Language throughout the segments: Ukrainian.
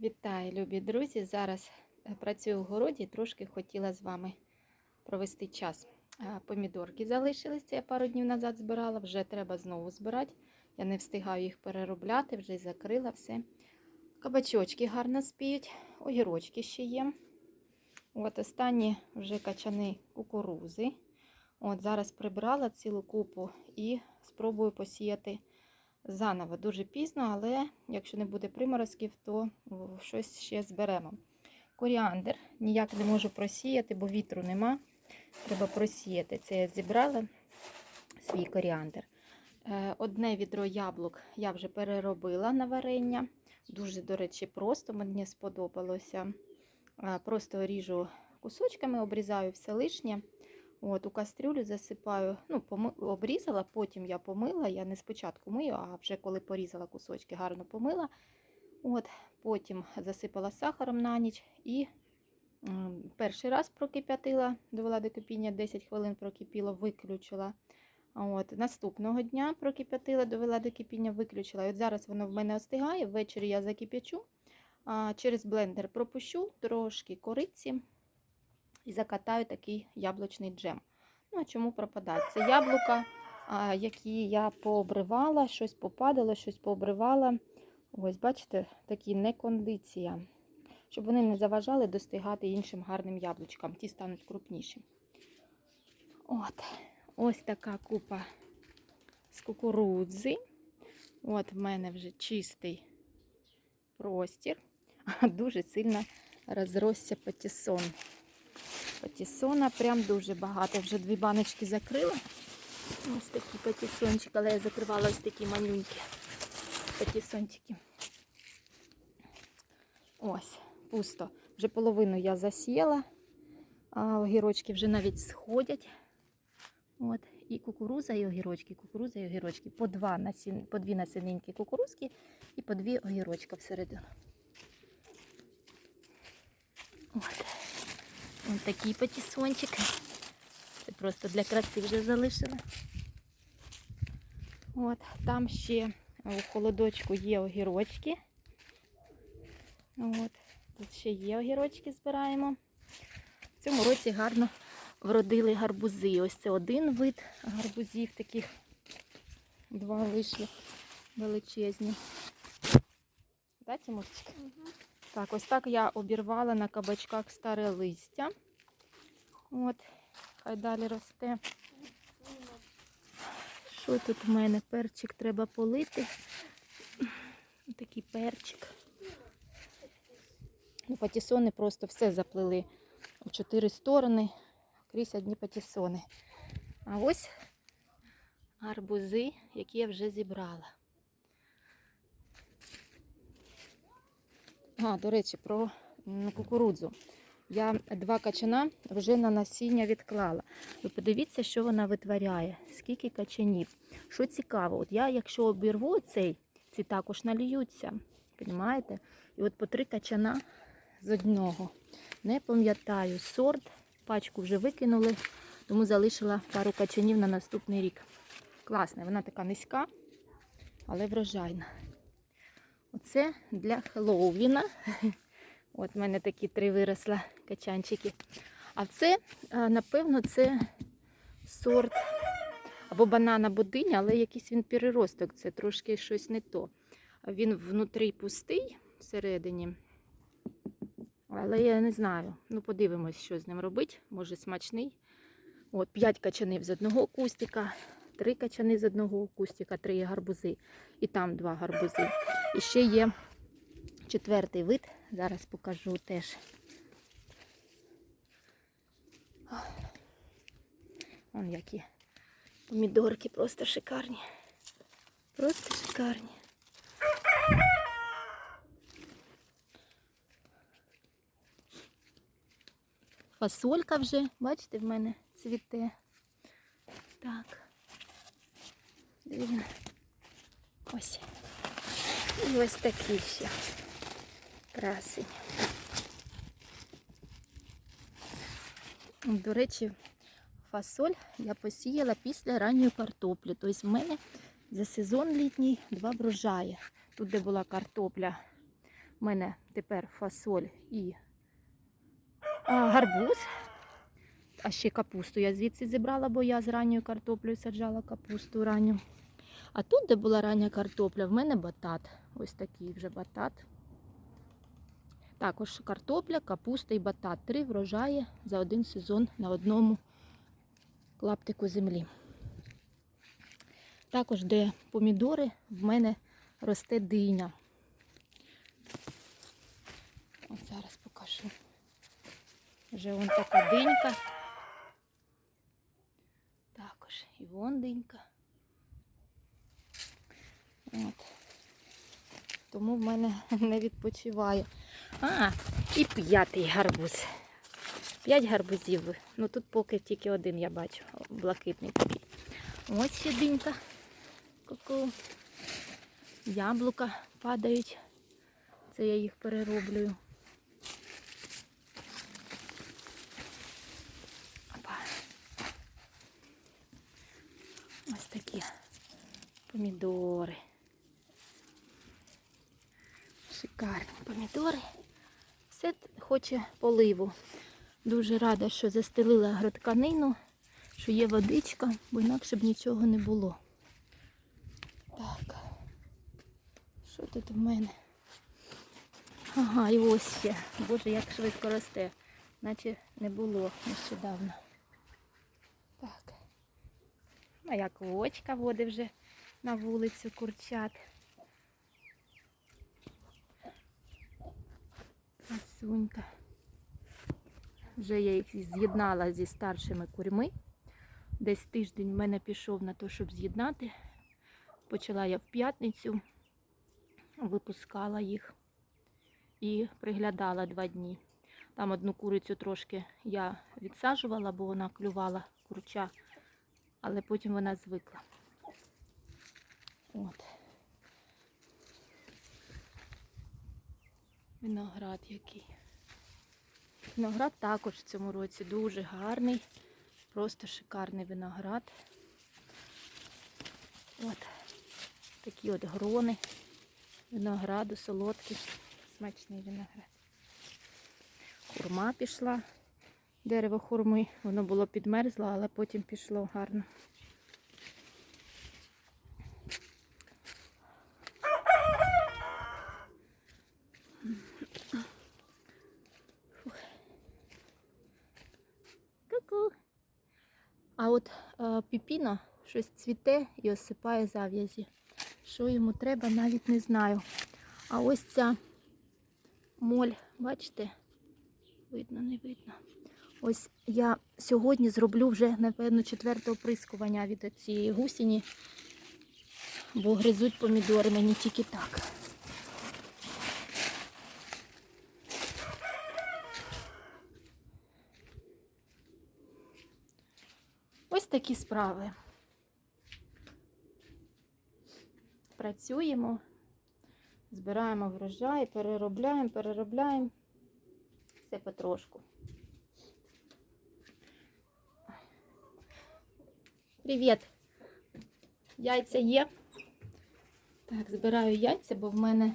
Вітаю, любі друзі! Зараз е, працюю в городі і трошки хотіла з вами провести час. Е, Помідорки залишились, я пару днів назад збирала, вже треба знову збирати. Я не встигаю їх переробляти, вже закрила все. Кабачочки гарно спіють, огірочки ще є. От останні вже качани кукурузи. От Зараз прибрала цілу купу і спробую посіяти заново. Дуже пізно, але якщо не буде приморозків, то щось ще зберемо. Коріандр ніяк не можу просіяти, бо вітру нема. Треба просіяти. Це я зібрала свій коріандр. Е, Одне відро яблук я вже переробила на варення. Дуже, до речі, просто мені сподобалося. Е, Просто ріжу кусочками, обрізаю все лишнє. От, у кастрюлю засипаю, ну, поми... обрізала, потім я помила. Я не спочатку мию, а вже коли порізала кусочки, гарно помила. От, потім засипала сахаром на ніч і перший раз прокип'ятила, довела до кипіння, 10 хвилин прокипіло, виключила. От, наступного дня прокип'ятила, довела до кипіння, виключила. І от зараз воно в мене остигає. Ввечері я закип'ячу, через блендер пропущу трошки кориці і закатаю такий яблучний джем. Ну, а чому пропадати? Це яблука, які я пообривала, щось попадало, щось пообривала. Ось, бачите, такі не кондиція. Щоб вони не заважали достигати іншим гарним яблучкам. Ті стануть крупніші. От, ось така купа з кукурудзи. От в мене вже чистий простір. Дуже сильно розросся патісон. Патісона прям дуже багато. Вже дві баночки закрила. Ось такі патісончики, але я закривала ось такі манюнькі патісончики. Ось, пусто. Вже половину я засіяла, а огірочки вже навіть сходять. От, і кукуруза, і огірочки, кукуруза і огірочки. По, два насін... по дві насінинки кукурузки і по дві огірочка всередину. От. Ось такий патісончик. Це просто для краси вже залишила. От, там ще у холодочку є огірочки. От, тут ще є огірочки, збираємо. В цьому році гарно вродили гарбузи. Ось це один вид гарбузів, таких два вийшли величезні. Да, Тимурчик? Так, ось так я обірвала на кабачках старе листя. От, хай далі росте. Що тут в мене? Перчик треба полити. Такий перчик. Ну, патісони просто все заплели в чотири сторони. Крізь одні патісони. А ось гарбузи, які я вже зібрала. А, до речі, про кукурудзу. Я два качана вже на насіння відклала. Ви подивіться, що вона витворяє, скільки качанів. Що цікаво, от я, якщо обірву цей, ці також наліються. Понімаєте? І от по три качана з одного. Не пам'ятаю сорт, пачку вже викинули, тому залишила пару качанів на наступний рік. Класна, вона така низька, але врожайна. Оце для Хеллоуіна. От в мене такі три виросла качанчики. А це, напевно, це сорт або банана будиня, але якийсь він переросток. Це трошки щось не то. Він внутрі пустий всередині. Але я не знаю. Ну, подивимось, що з ним робити. Може смачний. От, 5 качанів з одного кустика, 3 качани з одного кустика, 3 гарбузи. І там 2 гарбузи. І ще є четвертий вид. Зараз покажу теж. Вон які помідорки просто шикарні. Просто шикарні. Фасолька вже, бачите, в мене цвіте. Так. Дивіться. Ось. І ось такі ще красень. До речі, фасоль я посіяла після ранньої картоплі. Тобто в мене за сезон літній два врожаї. Тут, де була картопля У мене тепер фасоль і гарбуз. А ще капусту я звідси зібрала, бо я з ранньою картоплею саджала капусту ранню. А тут, де була рання картопля, в мене батат. Ось такий вже батат. Також картопля, капуста і батат. Три врожаї за один сезон на одному клаптику землі. Також, де помідори, в мене росте диня. От зараз покажу. Вже вон така динька. Також і вон динька. От. Тому в мене не відпочиває. А, і п'ятий гарбуз. П'ять гарбузів. Ну тут поки тільки один я бачу. Блакитний такий. Ось ще динька. Ку-ку. Яблука падають. Це я їх перероблюю. Опа. Ось такі помідори. Шикарні помідори. Все хоче поливу. Дуже рада, що застелила агротканину, що є водичка, бо інакше б нічого не було. Так. Що тут в мене? Ага, і ось ще. Боже, як швидко росте. Наче не було нещодавно. Так. А як вочка води вже на вулицю курчат. Красунька. Вже я їх з'єднала зі старшими курьми. Десь тиждень в мене пішов на те, щоб з'єднати. Почала я в п'ятницю, випускала їх і приглядала два дні. Там одну курицю трошки я відсаджувала, бо вона клювала курча, але потім вона звикла. От. Виноград який. Виноград також в цьому році дуже гарний. Просто шикарний виноград. От такі от грони винограду, солодкий, смачний виноград. Хурма пішла. Дерево хурми, воно було підмерзло, але потім пішло гарно. Ку-ку. А от е, піпіно щось цвіте і осипає зав'язі. Що йому треба, навіть не знаю. А ось ця моль, бачите? Видно, не видно. Ось я сьогодні зроблю вже, напевно, четверте оприскування від цієї гусіні, бо гризуть помідори мені тільки так. Такі справи. Працюємо, збираємо врожай, переробляємо, переробляємо. Все потрошку. Привіт! Яйця є. Так, збираю яйця, бо в мене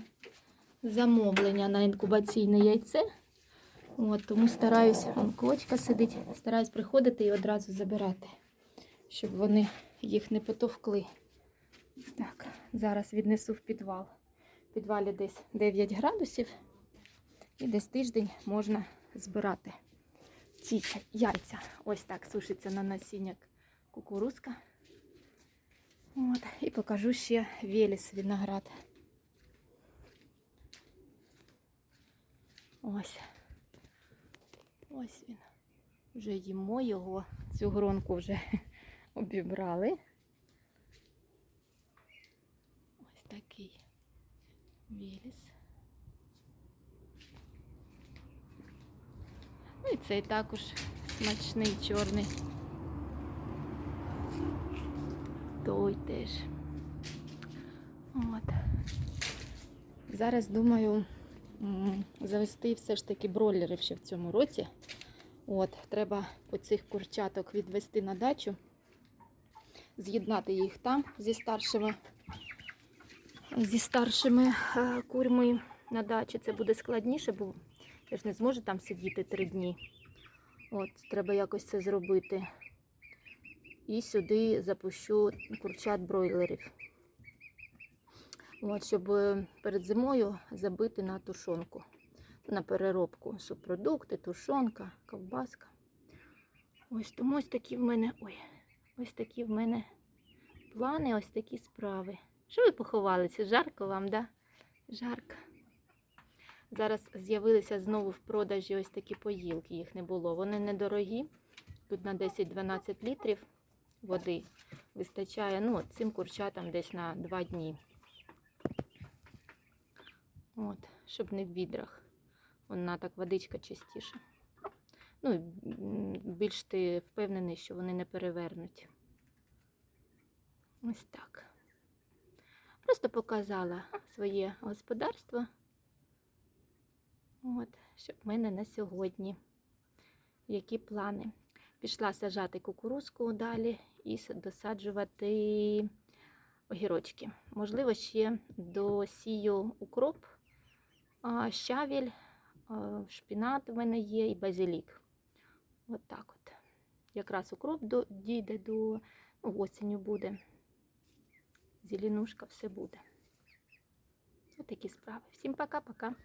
замовлення на інкубаційне яйце. От, тому стараюсь, он кочка сидить, стараюсь приходити і одразу забирати, щоб вони їх не потовкли. Так, зараз віднесу в підвал. В підвалі десь 9 градусів. І десь тиждень можна збирати ці яйця. Ось так сушиться на насіння кукурузка. От, і покажу ще веліс виноград. Ось. Ось він. Вже їмо його. Цю гронку вже обібрали. Ось такий веліс. Ну і цей також смачний чорний. Той теж. От. Зараз думаю завести все ж таки бройлерів ще в цьому році. От, треба оцих курчаток відвести на дачу, з'єднати їх там зі старшими, зі старшими е, курьми на дачі. Це буде складніше, бо я ж не зможу там сидіти три дні. От, треба якось це зробити. І сюди запущу курчат бройлерів. От, щоб е, перед зимою забити на тушонку, на переробку. Субпродукти, тушонка, ковбаска. Ось тому ось такі в мене. Ой, ось такі в мене плани, ось такі справи. Що ви поховалися? Жарко вам, да? Жарко. Зараз з'явилися знову в продажі ось такі поїлки, їх не було. Вони недорогі. Тут на 10-12 літрів води вистачає. Ну, от цим курчатам десь на 2 дні. От, щоб не в відрах. Вона так водичка чистіша. Ну, більш ти впевнений, що вони не перевернуть. Ось так. Просто показала своє господарство. От, що в мене на сьогодні. Які плани? Пішла сажати кукурузку далі і досаджувати огірочки. Можливо, ще досію укроп, щавіль, шпінат в мене є і базилік. От так от. Якраз укроп до, дійде до ну, осінню буде. Зеленушка все буде. Ось такі справи. Всім пока-пока.